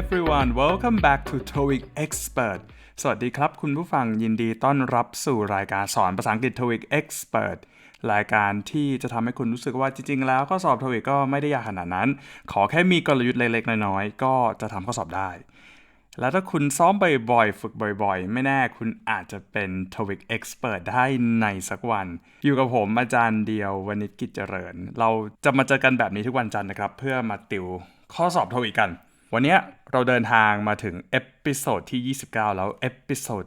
everyone welcome back to TOEIC Expert สวัสดีครับคุณผู้ฟังยินดีต้อนรับสู่รายการสอนภาษาอังกฤษ TOEIC Expert รายการที่จะทำให้คุณรู้สึกว่าจริง ๆ แล้วข้อสอบ TOEIC ก็ไม่ได้ยากขนาดนั้น ขอแค่มีกลยุทธ์เล็ก ๆ น้อยๆ ก็จะทำข้อสอบได้ แล้วถ้าคุณซ้อมบ่อยๆ ฝึกบ่อยๆ ไม่แน่คุณอาจจะเป็น TOEIC Expert ได้ในสักวัน อยู่กับผมอาจารย์เดียววณิชกิจเจริญ เราจะมาเจอกันแบบนี้ทุกวันจันทร์นะครับ เพื่อมาติวข้อสอบ TOEIC กัน วันนี้เราเดินทางมาถึงเอพิโซดที่ 29 แล้วเอพิโซด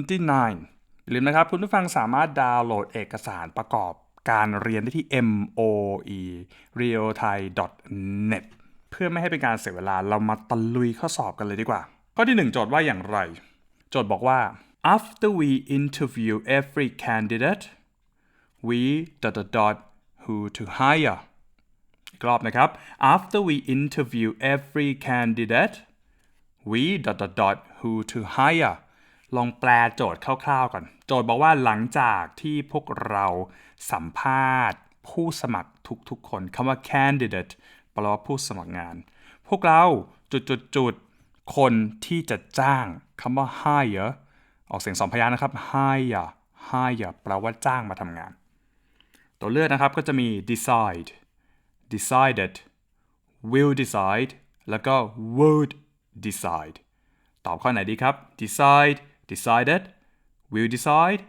29อย่าลืมนะครับ คุณผู้ฟังสามารถดาวน์โหลดเอกสารประกอบการเรียนได้ที่ moe realthai.net เพื่อไม่ให้เป็นการเสียเวลาเรามาตะลุยข้อสอบกันเลยดีกว่า ข้อที่ 1 โจทย์ว่าอย่างไร โจทย์บอกว่า after we interview every candidate we dot dot who to hire อีกรอบนะครับ after we interview every candidate we dot dot dot who to hire ลองแปลโจทย์คร่าวๆก่อน โจทย์บอกว่าหลังจากที่พวกเราสัมภาษณ์ ผู้สมัครทุกๆคนคำว่า candidate แปลว่าผู้สมัครงาน พวกเราจุดๆคนที่จะจ้างคำว่า hire ออกเสียงสองพยางค์นะครับ hire hire แปลว่าจ้างมาทำงาน ตัวเลือกนะครับก็จะมี decide decided will decide แล้วก็ would decide ตอบข้อไหนดีครับ decide decided will decide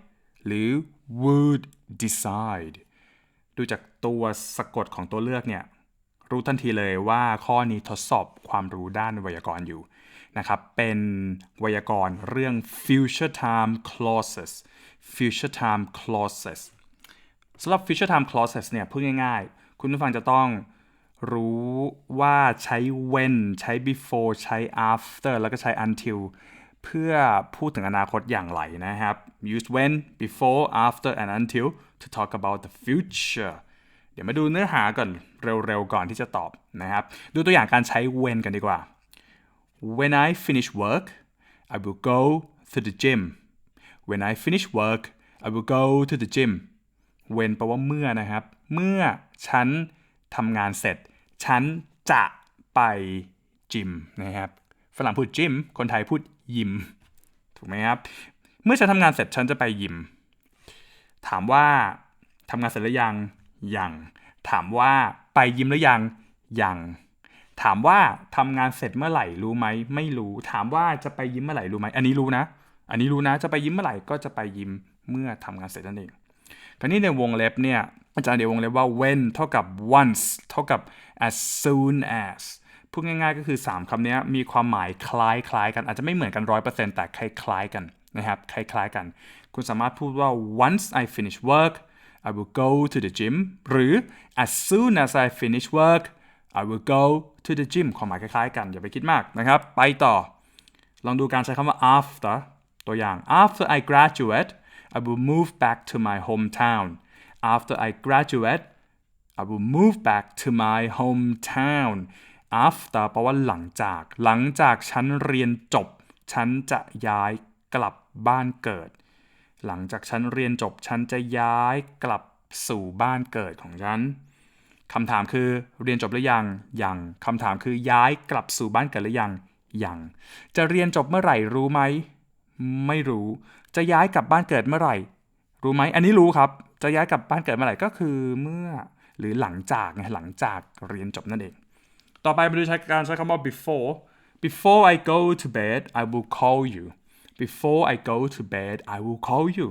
หรือ would decide ดูจากตัวสะกดของตัวเลือกเนี่ย รู้ทันทีเลยว่าข้อนี้ทดสอบความรู้ด้านไวยากรณ์อยู่นะครับ เป็นไวยากรณ์เรื่อง future time clauses future time clauses สำหรับ future time clauses เนี่ยพูดง่ายๆ คุณผู้ฟังจะต้องรู้ว่าใช้ when ใช้ before ใช้ after แล้วก็ใช้ until เพื่อพูดถึงอนาคตอย่างไรนะครับ use when before after and until to talk about the future เดี๋ยวมาดูเนื้อหาก่อนเร็วๆ ก่อนที่จะตอบนะครับ ดูตัวอย่างการใช้ when กันดีกว่า when I finish work I will go to the gym when I finish work I will go to the gym when แปลว่าเมื่อนะครับ เมื่อ ฉันทำงานเสร็จ ฉันจะไปจิมนะครับฝรั่งพูดจิม คนไทยพูดยิม ถูกไหมครับ เมื่อฉันทำงานเสร็จฉันจะไปยิม ถามว่าทำงานเสร็จหรือยัง ยัง ถามว่าไปยิมหรือยัง ยัง ถามว่าทำงานเสร็จเมื่อไหร่รู้ไหม ไม่รู้ ถามว่าจะไปยิมเมื่อไหร่รู้ไหม อันนี้รู้นะ อันนี้รู้นะ จะไปยิมเมื่อไหร่ก็จะไปยิมเมื่อทำงานเสร็จนั่นเองคราวนี้ในวงเล็บเนี่ย จารย์เดียววงเล็บว่า when เท่ากับ once เท่ากับ as soon as พูดง่ายๆก็คือ 3คำนี้มีความหมายคล้ายๆกัน อาจจะไม่เหมือนกัน 100%แต่คล้ายๆกันนะครับคล้ายๆกัน คุณสามารถพูดว่า once I finish work I will go to the gym หรือ as soon as I finish work I will go to the gym ความหมายคล้ายๆกัน อย่าไปคิดมากนะครับ ไปต่อ ลองดูการใช้คำว่า after ตัวอย่าง after I graduate I will move back to my hometown after I graduate I will move back to my hometown after แปลว่าหลังจาก หลังจากฉันเรียนจบ ฉันจะย้ายกลับบ้านเกิด หลังจากฉันเรียนจบ ฉันจะย้ายกลับสู่บ้านเกิดของฉันคำถามคือเรียนจบหรือยัง ยังคำถามคือย้ายกลับสู่บ้านเกิดหรือยัง ยัง จะเรียนจบเมื่อไหร่รู้ไหม ไม่รู้ จะย้ายกลับบ้านเกิดเมื่อไหร่ รู้ไหม อันนี้รู้ครับ จะย้ายกลับบ้านเกิดเมื่อไหร่ก็คือเมื่อหรือหลังจากไงหลังจากเรียนจบนั่นเอง ต่อไปมาดูใช้การใช้คำว่า before before I go to bed I will call you before I go to bed I will call you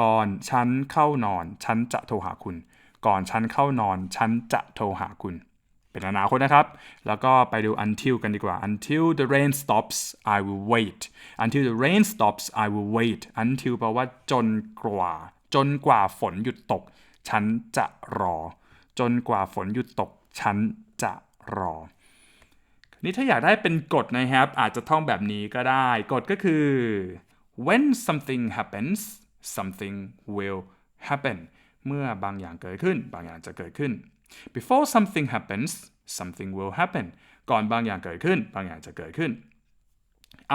ก่อนฉันเข้านอน ฉันจะโทรหาคุณ ก่อนฉันเข้านอน ฉันจะโทรหาคุณ เป็นอนาคตนะครับ แล้วก็ไปดู until กันดีกว่า until the rain stops I will wait until the rain stops I will wait until แปลว่าจนกว่า จนกว่าฝนหยุดตก ฉันจะรอ จนกว่าฝนหยุดตก ฉันจะรอ นี่ถ้าอยากได้เป็นกฎนะครับ อาจจะท่องแบบนี้ก็ได้ กฎก็คือ when something happens something will happen เมื่อบางอย่างเกิดขึ้น บางอย่างจะเกิดขึ้น before something happens something will happen ก่อนบางอย่างเกิดขึ้น บางอย่างจะเกิดขึ้น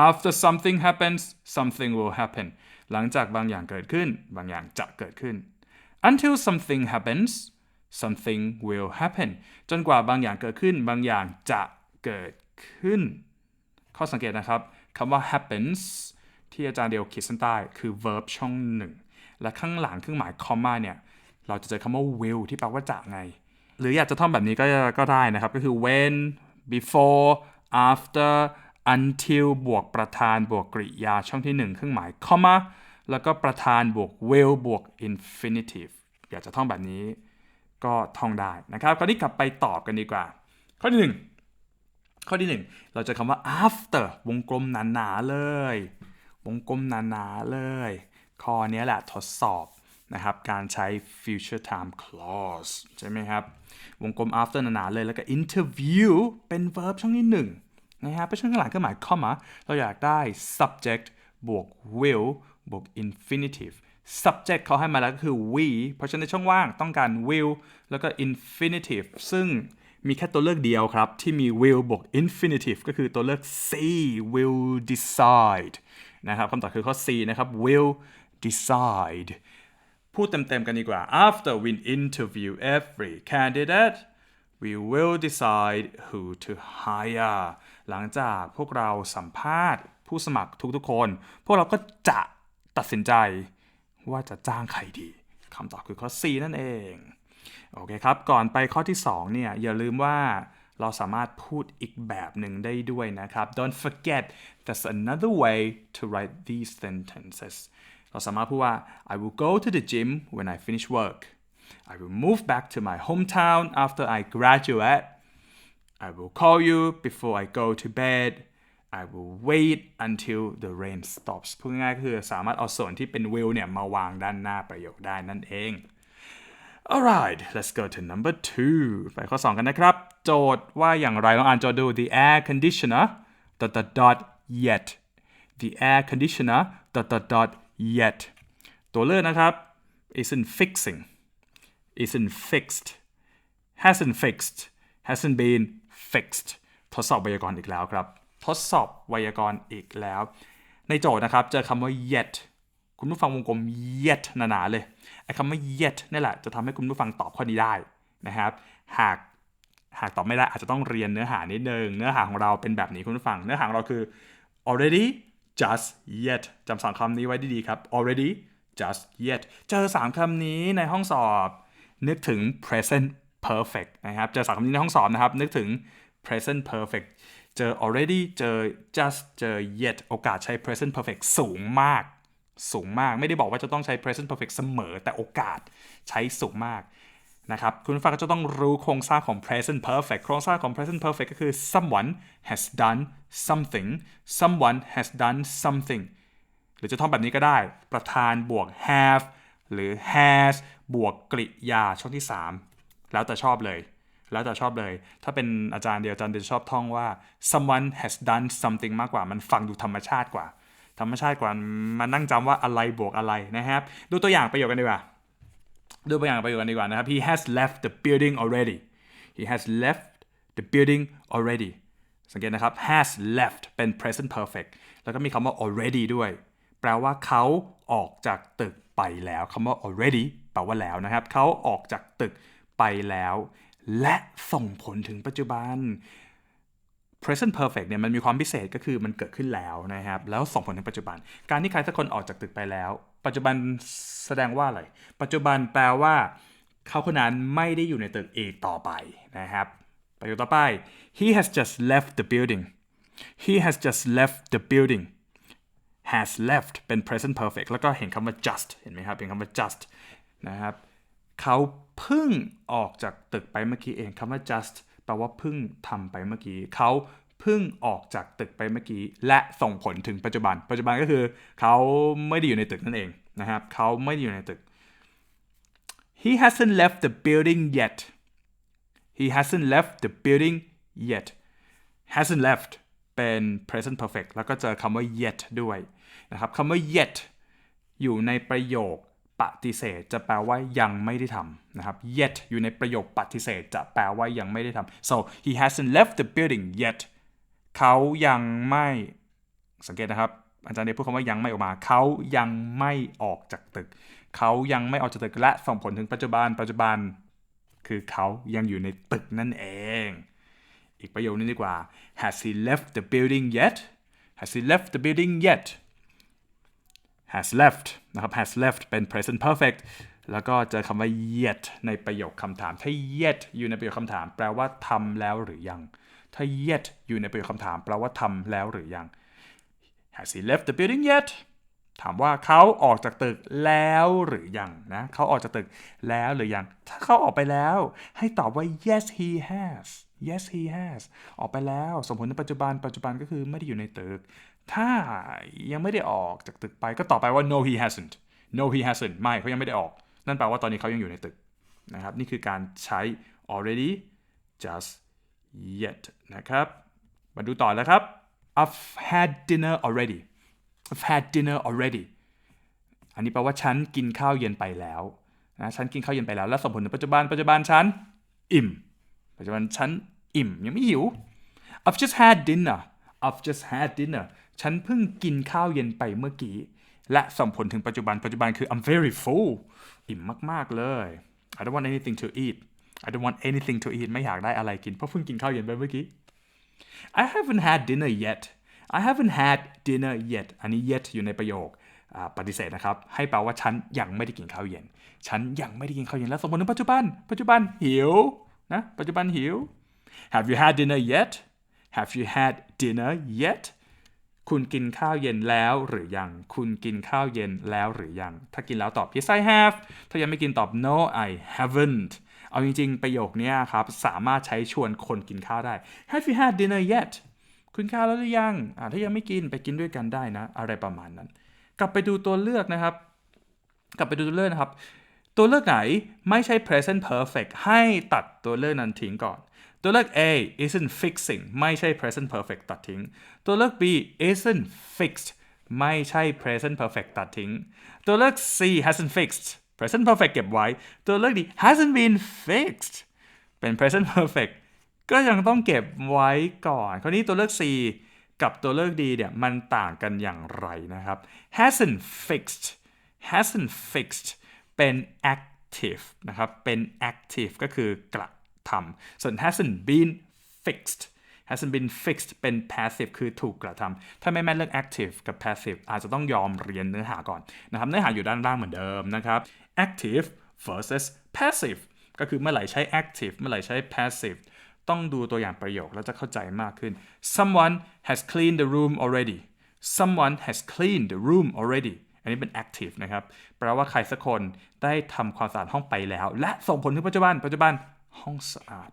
after something happens something will happen หลังจากบางอย่างเกิดขึ้น บางอย่างจะเกิดขึ้น until something happens something will happen จนกว่าบางอย่างเกิดขึ้น บางอย่างจะเกิดขึ้น ข้อสังเกตนะครับคำว่า happens ที่อาจารย์เดียวขีดเส้นใต้ คือ verb ช่องหนึ่ง และข้างหลังเครื่องหมาย comma เนี่ย เราจะเจอคำว่า will ที่แปลว่าจะไง หรืออยากจะท่องแบบนี้ก็ก็ได้นะครับ ก็คือ when before after until บวกประธานบวกกริยาช่องที่ 1 เครื่องหมาย comma แล้วก็ประธานบวก will บวก infinitive อยากจะท่องแบบนี้ก็ท่องได้นะครับ คราวนี้กลับไปตอบกันดีกว่า ข้อที่หนึ่งข้อที่หนึ่งเราจะคำว่า after วงกลมหนาๆเลย วงกลมหนาๆเลย ข้อนี้แหละทดสอบนะครับ การใช้ future time clause ใช่ไหมครับ วงกลม after หนาๆเลย แล้วก็ interview เป็น verb ช่องที่ห นึ่งนะครับเพราะช่องข้างหลังเครื่องหมาย comma เราอยากได้ subject บวก will บวก infinitive subject เขาให้มาแล้วก็คือ we เพราะฉะนั้นในช่องว่างต้องการ will แล้วก็ infinitive ซึ่งมีแค่ตัวเลือกเดียวครับ ที่มี will บวก infinitive ก็คือตัวเลือก C will decide นะครับคำตอบคือข้อ C นะครับ will decide พูดเต็มๆกันดีกว่า after we interview every candidate we will decide who to hire หลังจากพวกเราสัมภาษณ์ ผู้สมัครทุกๆคน พวกเราก็จะตัดสินใจว่าจะจ้างใครดีคำตอบคือข้อ C นั่นเอง โอเคครับ ก่อนไปข้อที่ 2 เนี่ย อย่าลืมว่าเราสามารถพูดอีกแบบหนึ่งได้ด้วยนะครับ don't forget there's another way to write these sentences เราสามารถพูดว่า I will go to the gym when I finish work I will move back to my hometown after I graduate I will call you before I go to bed I will wait until the rain stops พูดง่ายๆคือสามารถเอาส่วนที่เป็น will เนี่ย มาวางด้านหน้าประโยคได้นั่นเอง alright let's go to number two ไปข้อ 2 กันนะครับ โจทย์ว่าอย่างไรลองอ่านโจทย์ดู the air conditioner dot dot dot yet the air conditioner dot dot dot yet ตัวเลือกนะครับ isn't fixing isn't fixed hasn't fixed hasn't been fixed ทดสอบไวยากรณ์อีกแล้วครับ ทดสอบไวยากรณ์อีกแล้ว ในโจทย์นะครับ เจอคำว่า yet คุณผู้ฟังวงกลม yet หนาๆเลยไอ้คำว่า yet นี่แหละจะทำให้คุณผู้ฟังตอบข้อนี้ได้นะครับ หากหากตอบไม่ได้อาจจะต้องเรียนเนื้อหานิดนึง เนื้อหาของเราเป็นแบบนี้คุณผู้ฟัง เนื้อหาของเราคือ already just yet จำสองคำนี้ไว้ดีๆครับ already just yet เจอสามคำนี้ในห้องสอบ นึกถึง present perfect นะครับเจอสามคำนี้ในห้องสอบนะครับ นึกถึง present perfect เจอ already เจอ just เจอ yet โอกาสใช้ present perfect สูงมาก สูงมาก ไม่ได้บอกว่าจะต้องใช้ present perfect เสมอ แต่โอกาสใช้สูงมากนะครับ คุณผู้ฟังก็จะต้องรู้โครงสร้างของ present perfect โครงสร้างของ present perfect ก็คือ someone has done something someone has done something หรือจะท่องแบบนี้ก็ได้ ประธานบวก have หรือ has บวกกริยาช่องที่ 3 แล้วแต่ชอบเลย แล้วแต่ชอบเลย ถ้าเป็นอาจารย์เดียวอาจารย์จะชอบท่องว่า someone has done something มากกว่ามันฟังดูธรรมชาติกว่า ธรรมชาติกว่ามานั่งจำว่าอะไรบวกอะไรนะครับ ดูตัวอย่างประโยคกันดีกว่า ดูตัวอย่างประโยคกันดีกว่านะครับ he has left the building already he has left the building already สังเกตนะครับ has left เป็น present perfect แล้วก็มีคำว่า already ด้วย แปลว่าเขาออกจากตึกไปแล้วคำว่า already แปลว่าแล้วนะครับ เขาออกจากตึก ไปแล้ว และส่งผลถึงปัจจุบัน present perfect เนี่ยมันมีความพิเศษก็คือมันเกิดขึ้นแล้วนะครับ แล้วส่งผลถึงปัจจุบัน การที่ใครสักคนออกจากตึกไปแล้ว ปัจจุบันแสดงว่าอะไร ปัจจุบันแปลว่า เขาคนนั้นไม่ได้อยู่ในตึกอีกต่อไปนะครับประโยคต่อไป he has just left the building he has just left the building has left เป็น present perfect แล้วก็เห็นคำว่า just เห็นไหมครับเห็นคำว่า just นะครับ เขาเพิ่งออกจากตึกไปเมื่อกี้เองคำว่า just แปลว่าเพิ่งทำไปเมื่อกี้เขาเพิ่งออกจากตึกไปเมื่อกี้ และส่งผลถึงปัจจุบัน ปัจจุบันก็คือ เขาไม่ได้อยู่ในตึกนั่นเองนะครับเขาไม่ได้อยู่ในตึก he hasn't left the building yet he hasn't left the building yet hasn't left เป็น present perfect แล้วก็เจอคำว่า yet ด้วยนะครับคำว่า yet อยู่ในประโยค ปฏิเสธจะแปลว่ายังไม่ได้ทำนะครับ yet อยู่ในประโยคปฏิเสธจะแปลว่ายังไม่ได้ทำ so he hasn't left the building yet เขายังไม่สังเกตนะครับ อาจารย์เดพูดคำว่ายังไม่ออกมา เขายังไม่ออกจากตึก เขายังไม่ออกจากตึกและส่งผลถึงปัจจุบันปัจจุบัน คือเขายังอยู่ในตึกนั่นเอง อีกประโยคนึงดีกว่า has he left the building yet has he left the building yet has left นะครับ has left เป็น present perfect แล้วก็เจอคำว่า yet ในประโยคคำถาม ถ้า yet อยู่ในประโยคคำถาม แปลว่าทำแล้วหรือยัง ถ้า yet อยู่ในประโยคคำถาม แปลว่าทำแล้วหรือยัง has he left the building yet ถามว่าเขาออกจากตึกแล้วหรือยังนะเขาออกจากตึกแล้วหรือยัง ถ้าเขาออกไปแล้ว ให้ตอบว่า yes he has yes he has ออกไปแล้ว สมผลในปัจจุบันปัจจุบันก็คือไม่ได้อยู่ในตึก ถ้ายังไม่ได้ออกจากตึกไปก็ตอบไปว่า no he hasn't no he hasn't ไม่เขายังไม่ได้ออก นั่นแปลว่าตอนนี้เขายังอยู่ในตึกนะครับ นี่คือการใช้ already just yet นะครับ มาดูต่อแล้วครับ I've had dinner already I've had dinner already อันนี้แปลว่าฉันกินข้าวเย็นไปแล้วนะฉันกินข้าวเย็นไปแล้ว แล้วส่งผลถึงปัจจุบัน ปัจจุบันฉันอิ่ม ปัจจุบันฉันอิ่มยังไม่หิว I've just had dinner I've just had dinner ฉันเพิ่งกินข้าวเย็นไปเมื่อกี้ และส่งผลถึงปัจจุบันปัจจุบันคือ I'm very full อิ่มมาก ๆ เลย I don't want anything to eat I don't want anything to eat ไม่อยากได้อะไรกิน เพราะเพิ่งกินข้าวเย็นไปเมื่อกี้ I haven't had dinner yet I haven't had dinner yet อันนี้ yet อยู่ในประโยคปฏิเสธนะครับ ให้แปลว่าฉันยังไม่ได้กินข้าวเย็น ฉันยังไม่ได้กินข้าวเย็นแล้วสมมติในปัจจุบัน ปัจจุบันหิวนะ ปัจจุบันหิว Have you had dinner yet Have you had dinner yet คุณกินข้าวเย็นแล้วหรือยัง คุณกินข้าวเย็นแล้วหรือยัง ถ้ากินแล้วตอบ yes I have ถ้ายังไม่กินตอบ no I haven't เอาจริงๆ ประโยคนี้ครับ สามารถใช้ชวนคนกินข้าวได้ Have you had dinner yet คุณข้าวแล้วหรือยัง ถ้ายังไม่กินไปกินด้วยกันได้นะ อะไรประมาณนั้น กลับไปดูตัวเลือกนะครับ กลับไปดูตัวเลือกนะครับ ตัวเลือกไหนไม่ใช่ present perfect ให้ตัดตัวเลือกนั้นทิ้งก่อน ตัวเลือก A isn't fixing ไม่ใช่ present perfect ตัดทิ้ง ตัวเลือก B isn't fixed ไม่ใช่ present perfect ตัดทิ้ง ตัวเลือก C hasn't fixed present perfect เก็บไว้ ตัวเลือก D hasn't been fixed เป็น present perfect ก็ยังต้องเก็บไว้ก่อน คราวนี้ตัวเลือก C กับตัวเลือก D เนี่ยมันต่างกันอย่างไรนะครับ hasn't fixed hasn't fixed เป็น active นะครับ เป็น active ก็คือกระ ทำส่วน hasn't been fixed hasn't been fixed เป็น passive คือถูกกระทำ ถ้าไม่แม่นเรื่อง active กับ passive อาจจะต้องยอมเรียนเนื้อหาก่อนนะครับ เนื้อหาอยู่ด้านล่างเหมือนเดิมนะครับ active versus passive ก็คือเมื่อไหร่ใช้ active เมื่อไหร่ใช้ passive ต้องดูตัวอย่างประโยคแล้วจะเข้าใจมากขึ้น someone has cleaned the room already someone has cleaned the room already อันนี้เป็น active นะครับ แปลว่าใครสักคนได้ทำความสะอาดห้องไปแล้ว และส่งผลถึงปัจจุบัน ปัจจุบัน ห้องสะอาด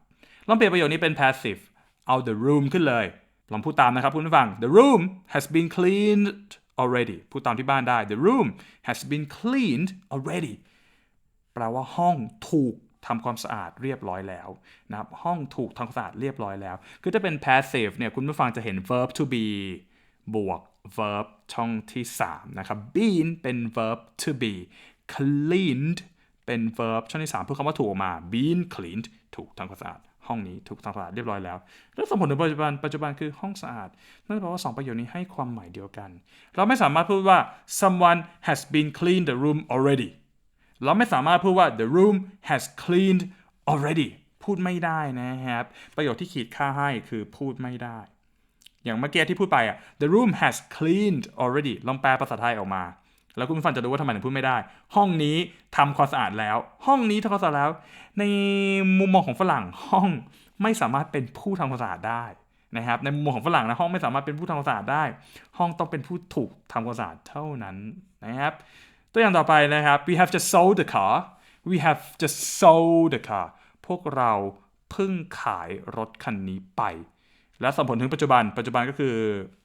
ลองเปลี่ยนประโยคนี้เป็น passive เอา the room ขึ้นเลย ลองพูดตามนะครับคุณผู้ฟัง the room has been cleaned already พูดตามที่บ้านได้ the room has been cleaned already แปลว่าห้องถูกทำความสะอาดเรียบร้อยแล้วนะครับ ห้องถูกทำความสะอาดเรียบร้อยแล้ว คือถ้าเป็น passive เนี่ยคุณผู้ฟังจะเห็น verb to be บวก verb ช่องที่ 3 นะครับ been เป็น verb to be cleaned เป็น verb ช่องที่3เพื่อคำว่าถูกออกมา been cleaned ถูกทำความสะอาด ห้องนี้ถูกทำความสะอาดเรียบร้อยแล้ว แล้วสมผลถึงปัจจุบันปัจจุบันคือห้องสะอาด นั่นแปลว่า 2 ประโยคนี้ให้ความหมายเดียวกัน เราไม่สามารถพูดว่า someone has been cleaned the room already เราไม่สามารถพูดว่า the room has cleaned already พูดไม่ได้นะครับ ประโยคที่ขีดค่าให้คือพูดไม่ได้ อย่างเมื่อกี้ที่พูดไปอะ the room has cleaned already ลองแปลภาษาไทยออกมา แล้วคุณผู้ฟังจะรู้ว่าทำไมถึงพูดไม่ได้ ห้องนี้ทำความสะอาดแล้ว ห้องนี้ทำความสะอาดแล้ว ในมุมมองของฝรั่งห้องไม่สามารถเป็นผู้ทำความสะอาดได้นะครับ ในมุมมองของฝรั่งนะห้องไม่สามารถเป็นผู้ทำความสะอาดได้ ห้องต้องเป็นผู้ถูกทำความสะอาดเท่านั้นนะครับ ตัวอย่างต่อไปนะครับ we have just sold the car we have just sold the car พวกเราเพิ่งขายรถคันนี้ไป และส่งผลถึงปัจจุบัน ปัจจุบันก็คือ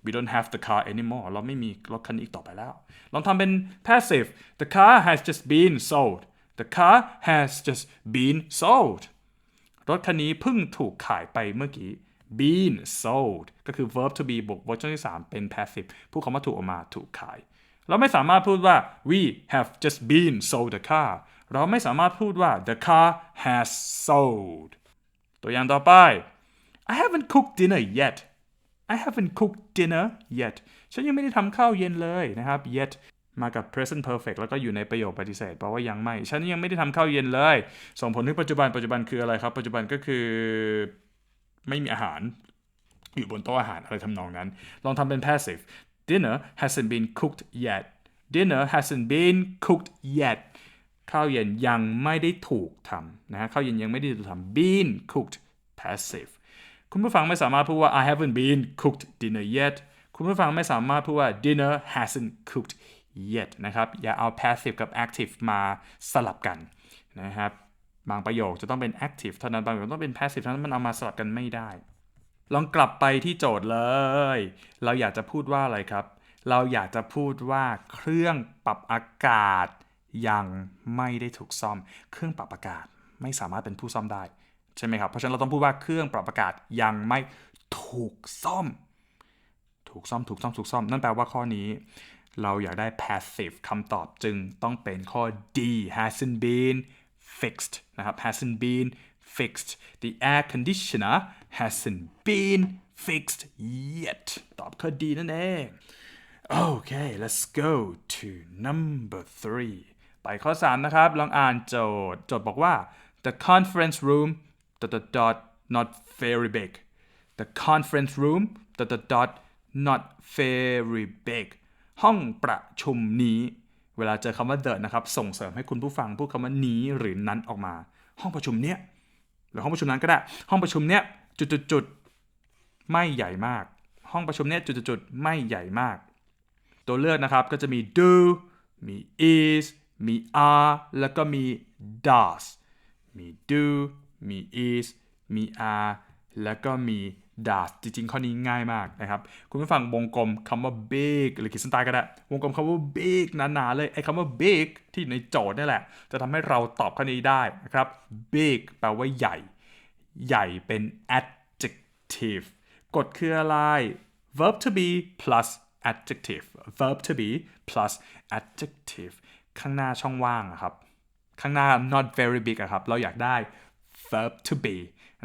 we don't have the car anymore เราไม่มีรถคันนี้อีกต่อไปแล้ว ลองทำเป็น passive the car has just been sold the car has just been sold รถคันนี้เพิ่งถูกขายไปเมื่อกี้ been sold ก็คือ verb to be บวก verb ช่องที่ 3 เป็น passive พูดคำว่าถูกออกมาถูกขาย เราไม่สามารถพูดว่า we have just been sold the car เราไม่สามารถพูดว่า the car has sold ตัวอย่างต่อไป I haven't cooked dinner yet I haven't cooked dinner yet ฉันยังไม่ได้ทำข้าวเย็นเลยนะครับ yet มากับ present perfect แล้วก็อยู่ในประโยคปฏิเสธแปลว่ายังไม่ ฉันยังไม่ได้ทำข้าวเย็นเลย ส่งผลถึงปัจจุบัน ปัจจุบันคืออะไรครับ ปัจจุบันก็คือไม่มีอาหาร อยู่บนโต๊ะอาหารอะไรทำนองนั้น ลองทำเป็น passive dinner hasn't been cooked yet dinner hasn't been cooked yet ข้าวเย็นยังไม่ได้ถูกทำนะฮะข้าวเย็นยังไม่ได้ถูกทำ been cooked passive คุณผู้ฟังไม่สามารถพูดว่า I haven't been cooked dinner yet คุณผู้ฟังไม่สามารถพูดว่า dinner hasn't cooked yet นะครับ อย่าเอา passive กับ active มาสลับกันนะครับ บางประโยคจะต้องเป็น active เท่านั้น บางประโยคต้องเป็น passive เท่านั้น มันเอามาสลับกันไม่ได้ ลองกลับไปที่โจทย์เลย เราอยากจะพูดว่าอะไรครับ เราอยากจะพูดว่าเครื่องปรับอากาศยังไม่ได้ถูกซ่อม เครื่องปรับอากาศไม่สามารถเป็นผู้ซ่อมได้ ใช่ไหมครับเพราะฉะนั้นเราต้องพูดว่าเครื่องปรับอากาศยังไม่ถูกซ่อม ถูกซ่อมถูกซ่อมถูกซ่อม นั่นแปลว่าข้อนี้ เราอยากได้ passive คำตอบจึงต้องเป็นข้อ D hasn't been fixed นะครับ hasn't been fixed the air conditioner hasn't been fixed yet ตอบข้อ D นั่นเอง Okay let's go to number three ไปข้อ 3 นะครับ ลองอ่านโจทย์ โจทย์บอกว่า the conference room dot dot dot not very big the conference room dot dot dot not very big ห้องประชุมนี้ เวลาเจอคำว่า the นะครับ ส่งเสริมให้คุณผู้ฟังพูดคำว่านี้หรือนั้นออกมา ห้องประชุมเนี้ยหรือห้องประชุมนั้นก็ได้ ห้องประชุมเนี้ยจุดจุดจุดไม่ใหญ่มาก ห้องประชุมเนี้ยจุดจุดจุดไม่ใหญ่มาก ตัวเลือกนะครับก็จะมี do มี is มี are แล้วก็มี does มี do มี is มี are แล้วก็มี does จริงๆ ข้อนี้ง่ายมากนะครับ คุณผู้ฟังวงกลมคำว่า big หรือขีดเส้นใต้ก็ได้ วงกลมคำว่า big หนาๆเลย ไอ้คำว่า big ที่ในโจทย์นี่แหละ จะทำให้เราตอบข้อนี้ได้นะครับ big แปลว่าใหญ่ ใหญ่เป็น adjective กฎคืออะไร verb to be plus adjective verb to be plus adjective ข้างหน้าช่องว่างอะครับ ข้างหน้า not very big อะครับ เราอยากได้ verb to be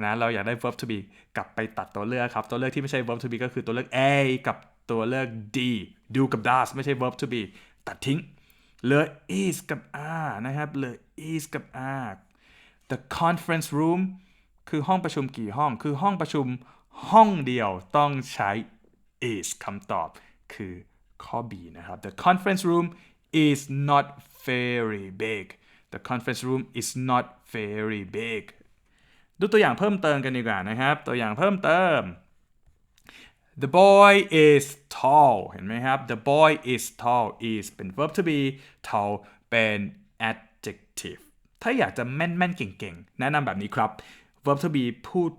นะเราอยากได้ verb to be กลับไปตัดตัวเลือกครับ ตัวเลือกที่ไม่ใช่ verb to be ก็คือตัวเลือก A กับตัวเลือก D do กับ does ไม่ใช่ verb to be ตัดทิ้งเหลือ is กับ are นะครับเหลือ is กับ are the conference room คือห้องประชุมกี่ห้อง คือห้องประชุมห้องเดียวต้องใช้ is คำตอบคือข้อ B นะครับ the conference room is not very big the conference room is not very big ดูตัวอย่างเพิ่มเติมกันดีกว่านะครับ ตัวอย่างเพิ่มเติม The boy is tall เห็นไหมครับ The boy is tall is เป็น verb to be tall เป็น adjective ถ้าอยากจะแม่นๆ เก่งๆ แนะนำแบบนี้ครับ verb to be พูด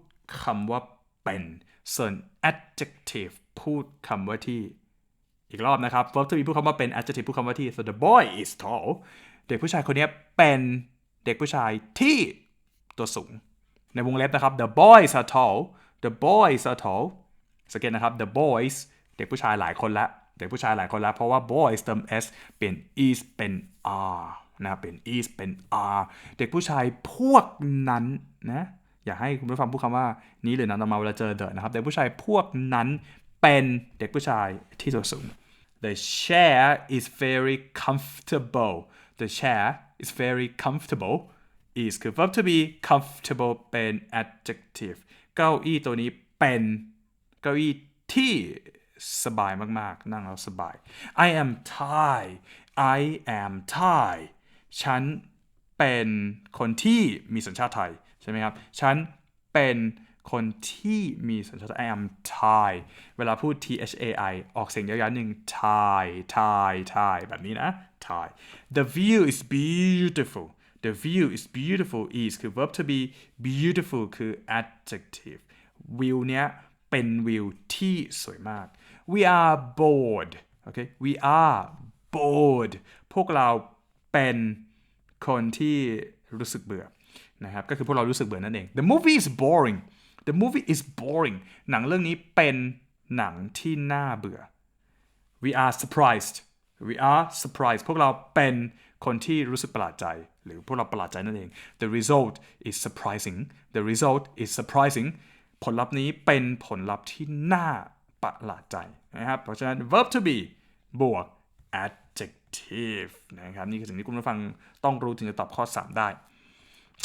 คำว่าเป็น ส่วน adjective พูดคำว่าที่ อีกรอบนะครับ verb to be พูดคำว่าเป็น adjective พูดคำว่าที่ so the boy is tall เด็กผู้ชายคนนี้เป็นเด็กผู้ชายที่ตัวสูง ในวงเล็บนะครับ the boys are tall the boys are tall สังเกตนะครับ the boys เด็กผู้ชายหลายคนละเด็กผู้ชายหลายคนละเพราะว่า boys เติม s เปลี่ยน is เป็น are นะครับเป็น is เป็น are เด็กผู้ชายพวกนั้นนะอยากให้คุณผู้ฟังพูดคำว่านี้หรือนั้นออกมาเวลาเจอเดอะนะครับ เด็กผู้ชายพวกนั้นเป็นเด็กผู้ชายที่ตัวสูง The chair is very comfortable The chair is very comfortable is คือ verb to be comfortable เป็น adjective เก้าอี้ตัวนี้เป็นเก้าอี้ที่สบายมากๆ นั่งแล้วสบาย I am Thai I am Thai ฉันเป็นคนที่มีสัญชาติไทย ใช่ไหมครับ ฉันเป็นคนที่มีสัญชาติ I am Thai เวลาพูด T H A I ออกเสียงยาวๆหนึ่ง Thai Thai Thai แบบนี้นะ Thai The view is beautiful The view is beautiful is คือ verb to be beautiful คือ adjective วิวเนี้ยเป็นวิวที่สวยมาก we are bored โอเค we are bored พวกเราเป็นคนที่รู้สึกเบื่อนะครับ ก็คือพวกเรารู้สึกเบื่อนั่นเอง the movie is boring the movie is boring หนังเรื่องนี้เป็นหนังที่น่าเบื่อ we are surprised we are surprised พวกเราเป็น คนที่รู้สึกประหลาดใจ หรือพวกเราประหลาดใจนั่นเอง the result is surprising the result is surprising ผลลัพธ์นี้เป็นผลลัพธ์ที่น่าประหลาดใจนะครับ เพราะฉะนั้น verb to be บวก adjective นะครับนี่คือสิ่งที่คุณผู้ฟังต้องรู้ถึงจะตอบข้อ 3 ได้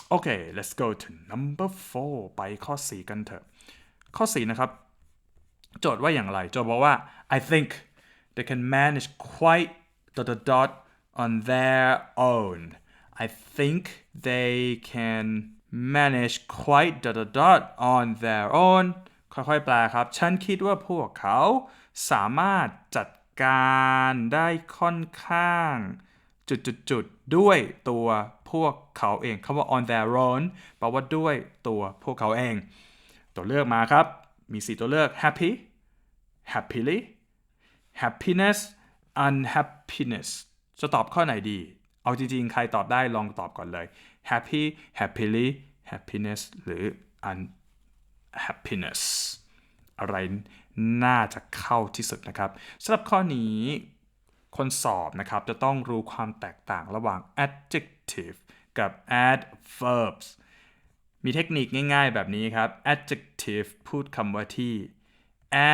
โอเค let's go to number four ไปข้อ 4 กันเถอะ ข้อ 4 นะครับ โจทย์ว่าอย่างไร โจทย์บอกว่า I think they can manage quite dot dot dot on their own I think they can manage quite dot dot dot on their own ค่อยๆ แปลครับ ฉันคิดว่าพวกเขาสามารถจัดการได้ค่อนข้าง จุดๆ ๆ ด้วยตัวพวกเขาเองคำว่า on their own แปลว่าด้วยตัวพวกเขาเอง ตัวเลือกมาครับ มี 4 ตัวเลือก happy happily happiness unhappiness จะตอบข้อไหนดี เอาจริงๆ ใครตอบได้ลองตอบก่อนเลย happy happily happiness หรือ unhappiness อะไรน่าจะเข้าที่สุดนะครับสำหรับข้อนี้คนสอบนะครับจะต้องรู้ความแตกต่างระหว่าง adjective กับ adverbs มีเทคนิคง่ายๆแบบนี้ครับ adjective พูดคำว่าที่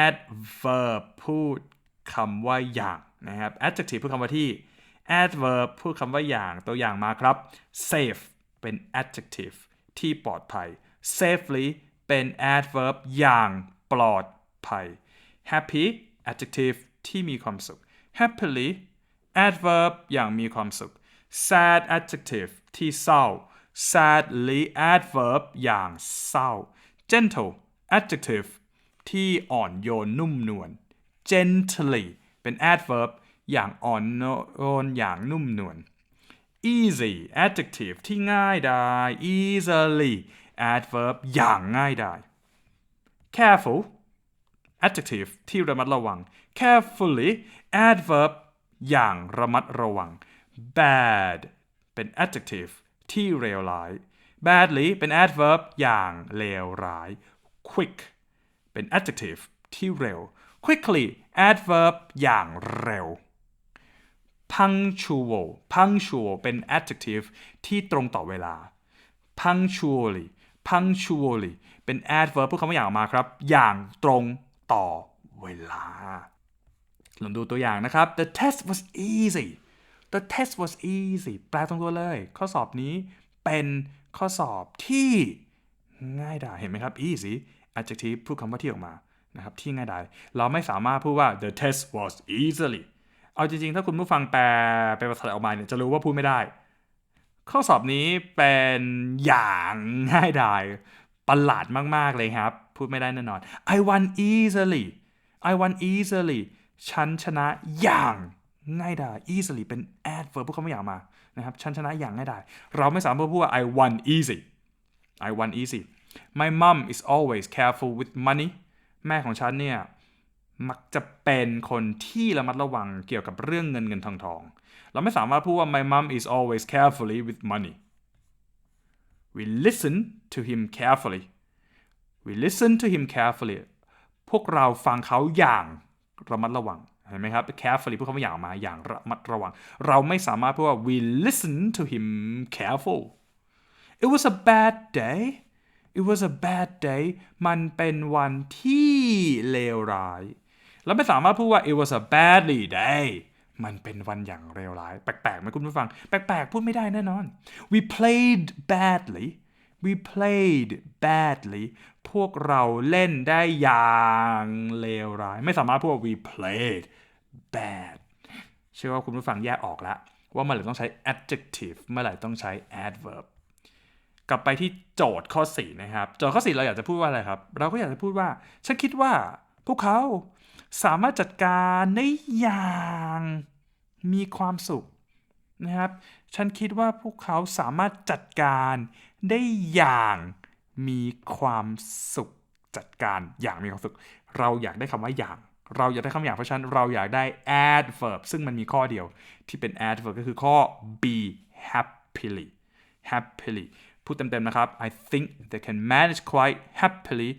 adverb พูดคำว่าอย่างนะครับ adjective พูดคำว่าที่ adverb พูดคำว่าอย่างตัวอย่างมาครับ safe เป็น adjective ที่ปลอดภัย safely เป็น adverb อย่างปลอดภัย happy adjective ที่มีความสุข happily adverb อย่างมีความสุข sad adjective ที่เศร้า sadly adverb อย่างเศร้า gentle adjective ที่อ่อนโยนนุ่มนวล gently เป็น adverb อย่างอ่อนโยนอย่างนุ่มนวล easy adjective ที่ง่ายดาย easily adverb อย่างง่ายดาย careful adjective ที่ระมัดระวัง carefully adverb อย่างระมัดระวัง bad เป็น adjective ที่เลวร้าย badly เป็น adverb อย่างเลวร้าย quick เป็น adjective ที่เร็ว quickly adverb อย่างเร็ว punctual punctual เป็น adjective ที่ตรงต่อเวลา punctually punctually เป็น adverb พูดคำว่าอย่างออกมาครับ อย่างตรงต่อเวลา ลองดูตัวอย่างนะครับ the test was easy the test was easy แปลตรงตัวเลย ข้อสอบนี้เป็นข้อสอบที่ง่ายดายเห็นไหมครับ easy adjective พูดคำว่าที่ออกมานะครับที่ง่ายดายเราไม่สามารถพูดว่า the test was easily เอาจริงๆ ถ้าคุณผู้ฟังแปลเป็นภาษาออกมาเนี่ยจะรู้ว่าพูดไม่ได้ ข้อสอบนี้เป็นอย่างง่ายดายประหลาดมากๆเลยครับ พูดไม่ได้แน่นอน I won easily I won easily ฉันชนะอย่างง่ายดาย easily เป็น adverb พูดคำว่อยางมานะครับฉันชนะอย่างง่ายดาย เราไม่สามารถพูดว่า I won easy I won easy My mom is always careful with money แม่ของฉันเนี่ย มักจะเป็นคนที่ระมัดระวังเกี่ยวกับเรื่องเงินเงินทองทอง เราไม่สามารถพูดว่า my mom is always carefully with money we listen to him carefully we listen to him carefully พวกเราฟังเขาอย่างระมัดระวัง เห็นไหมครับ carefully พูดคำว่าอย่างมาอย่างระมัดระวัง เราไม่สามารถพูดว่า we listen to him careful it was a bad day it was a bad day มันเป็นวันที่เลวร้าย เราไม่สามารถพูดว่า it was a badly day มันเป็นวันอย่างเลวร้าย แปลกๆไหมคุณผู้ฟัง แปลกๆ พูดไม่ได้แน่นอน we played badly we played badly พวกเราเล่นได้อย่างเลวร้าย ไม่สามารถพูดว่า we played bad เชื่อว่าคุณผู้ฟังแยกออกแล้วว่าเมื่อไหร่ต้องใช้ adjective เมื่อไหร่ต้องใช้ adverb กลับไปที่โจทย์ข้อ 4 นะครับ โจทย์ข้อ 4 เราอยากจะพูดว่าอะไรครับ เราก็อยากจะพูดว่า ฉันคิดว่าพวกเขา สามารถจัดการได้อย่างมีความสุขนะครับ ฉันคิดว่าพวกเขาสามารถจัดการได้อย่างมีความสุขจัดการอย่างมีความสุข เราอยากได้คำว่าอย่าง เราอยากได้คำอย่างเพราะฉะนั้นเราอยากได้ adverb ซึ่งมันมีข้อเดียวที่เป็น adverb ก็คือข้อ be happily happily พูดเต็มๆนะครับ I think they can manage quite happily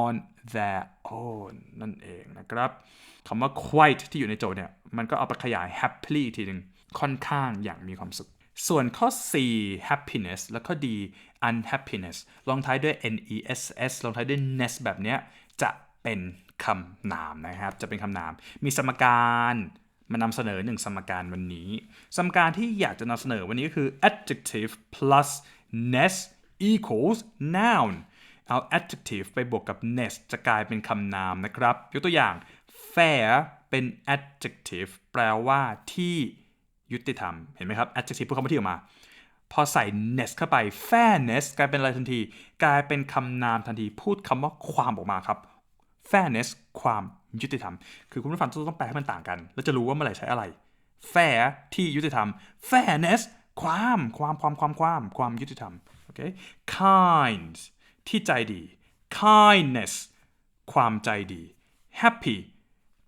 on their own นั่นเองนะครับคำว่า quite ที่อยู่ในโจทย์เนี่ย มันก็เอาไปขยาย happily ทีหนึ่งค่อนข้างอย่างมีความสุข ส่วนข้อ C happiness แล้วก็ D unhappiness ลงท้ายด้วย ness ลงท้ายด้วย ness แบบเนี้ยจะเป็นคำนามนะครับ จะเป็นคำนาม มีสมการมานำเสนอหนึ่งสมการวันนี้ สมการที่อยากจะนำเสนอวันนี้ก็คือ adjective plus ness equals noun เอา adjective ไปบวกกับ ness จะกลายเป็นคำนามนะครับ ยกตัวอย่าง fair เป็น adjective แปลว่าที่ยุติธรรม เห็นไหมครับ adjective พูดคำว่าที่ออกมา พอใส่ ness เข้าไป fairness กลายเป็นอะไรทันที กลายเป็นคำนามทันที พูดคำว่าความออกมาครับ fairness ความยุติธรรม คือคุณผู้ฟังต้องแปลให้มันต่างกัน แล้วจะรู้ว่าเมื่อไหร่ใช้อะไร fair ที่ยุติธรรม fairness ความ ความ ความ ความ ความ ความยุติธรรม โอเค kind ที่ใจดี kindness ความใจดี happy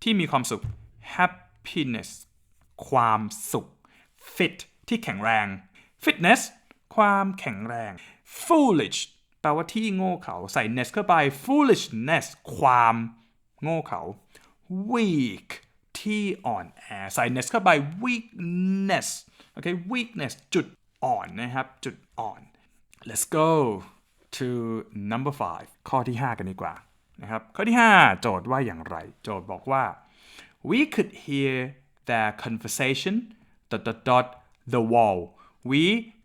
ที่มีความสุข happiness ความสุข fit ที่แข็งแรง fitness ความแข็งแรง foolish แปลว่าที่โง่เขาใส่ ness เข้าไป foolishness ความโง่เขา weak ที่อ่อนแอใส่ ness เข้าไป weakness โอเค weakness จุดอ่อนนะครับ จุดอ่อน let's go to number five ข้อที่ 5 กันดีกว่านะครับข้อที่ 5 โจทย์ว่าอย่างไร โจทย์บอกว่า we could hear their conversation dot dot dot the wall we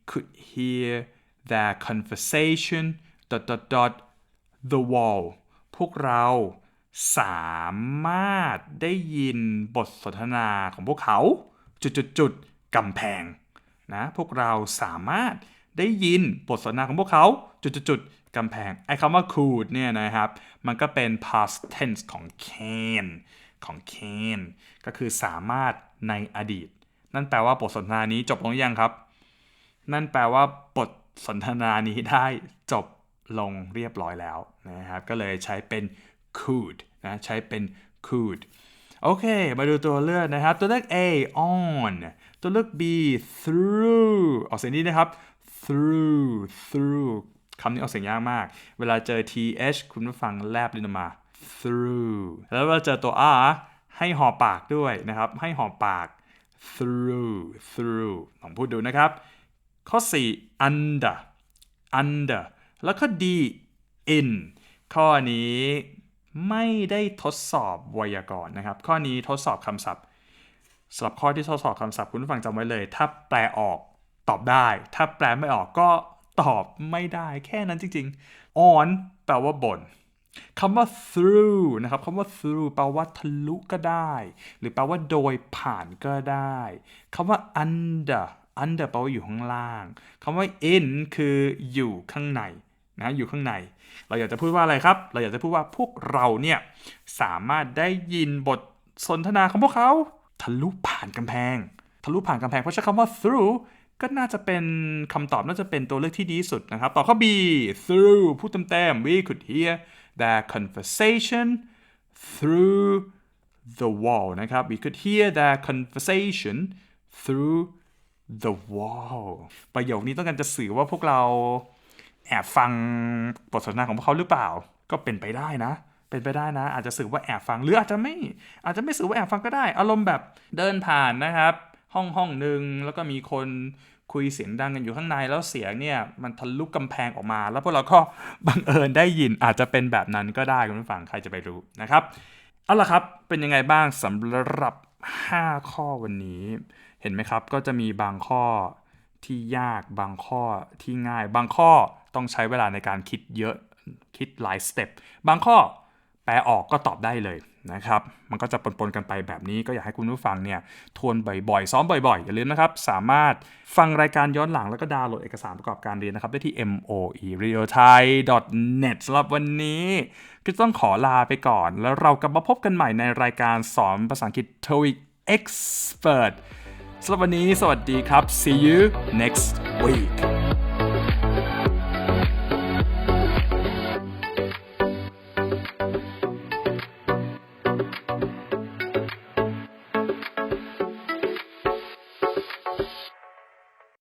could hear their conversation dot dot dot the wall พวกเราสามารถได้ยินบทสนทนาของพวกเขาจุดจุดจุดกำแพงนะพวกเราสามารถ ได้ยินบทสนทนาของพวกเขาจุดจุดจุดกำแพง ไอ้คำว่า could เนี่ยนะครับ มันก็เป็น past tense ของ can ของ can ก็คือสามารถในอดีต นั่นแปลว่าบทสนทนานี้จบลงหรือยังครับ นั่นแปลว่าบทสนทนานี้ได้จบลงเรียบร้อยแล้วนะครับ ก็เลยใช้เป็น could นะใช้เป็น could โอเค มาดูตัวเลือกนะครับ ตัวเลือก A on ตัวเลือก B through ออกเสียงนี้นะครับ through through คำนี้ออกเสียงยากมาก เวลาเจอ th คุณผู้ฟังแลบลิ้นออกมา through แล้วเวลาเจอตัว r ให้หอปากด้วยนะครับ ให้หอปาก through through ลองพูดดูนะครับ ข้อ 4 under under แล้วก็ D in ข้อนี้ไม่ได้ทดสอบไวยากรณ์นะครับ ข้อนี้ทดสอบคำศัพท์สำหรับข้อที่ทดสอบคำศัพท์คุณผู้ฟังจำไว้เลย ถ้าแปลออก ตอบได้ ถ้าแปลไม่ออกก็ตอบไม่ได้แค่นั้นจริงๆ on แปลว่าบนคำว่า through นะครับคำว่า through แปลว่าทะลุก็ได้ หรือแปลว่าโดยผ่านก็ได้คำว่า under under แปลว่าอยู่ข้างล่างคำว่า in คืออยู่ข้างในนะอยู่ข้างใน เราอยากจะพูดว่าอะไรครับ เราอยากจะพูดว่าพวกเราเนี่ยสามารถได้ยินบทสนทนาของพวกเขา ทะลุผ่านกำแพง ทะลุผ่านกำแพง เพราะใช้คำว่า through ก็น่าจะเป็นคำตอบน่าจะเป็นตัวเลือกที่ดีที่สุดนะครับต่อข้อ B through พูดเต็มๆ we could hear their conversation through the wall นะครับ we could hear their conversation through the wall ประโยคนี้ต้องการจะสื่อว่าพวกเราแอบฟังบทสนทนาของพวกเขาหรือเปล่า ก็เป็นไปได้นะ เป็นไปได้นะ อาจจะสื่อว่าแอบฟัง หรืออาจจะไม่ อาจจะไม่สื่อว่าแอบฟังก็ได้ อารมณ์แบบเดินผ่านนะครับ ห้องห้องหนึ่งแล้วก็มีคน คุยเสียงดังกันอยู่ข้างในแล้วเสียงเนี่ยมันทะลุกำแพงออกมา แล้วพวกเราก็บังเอิญได้ยินอาจจะเป็นแบบนั้นก็ได้คุณผู้ฟังใครจะไปรู้นะครับเอาล่ะครับเป็นยังไงบ้างสำหรับ 5 ข้อวันนี้ เห็นไหมครับก็จะมีบางข้อที่ยากบางข้อที่ง่าย บางข้อต้องใช้เวลาในการคิดเยอะคิดหลายสเต็ปบางข้อแปลออกก็ตอบได้เลย นะครับ มันก็จะปนๆกันไปแบบนี้ก็อยากให้คุณผู้ฟังเนี่ยทวนบ่อยๆ ซ้อมบ่อยๆ อย่าลืมนะครับ สามารถฟังรายการย้อนหลังแล้วก็ดาวน์โหลดเอกสารประกอบการเรียนนะครับ ได้ที่ moe radio thai net สำหรับวันนี้ก็ต้องขอลาไปก่อน แล้วเรากลับมาพบกันใหม่ในรายการสอนภาษาอังกฤษ TOEIC Expert สำหรับวันนี้ สวัสดีครับ see you next week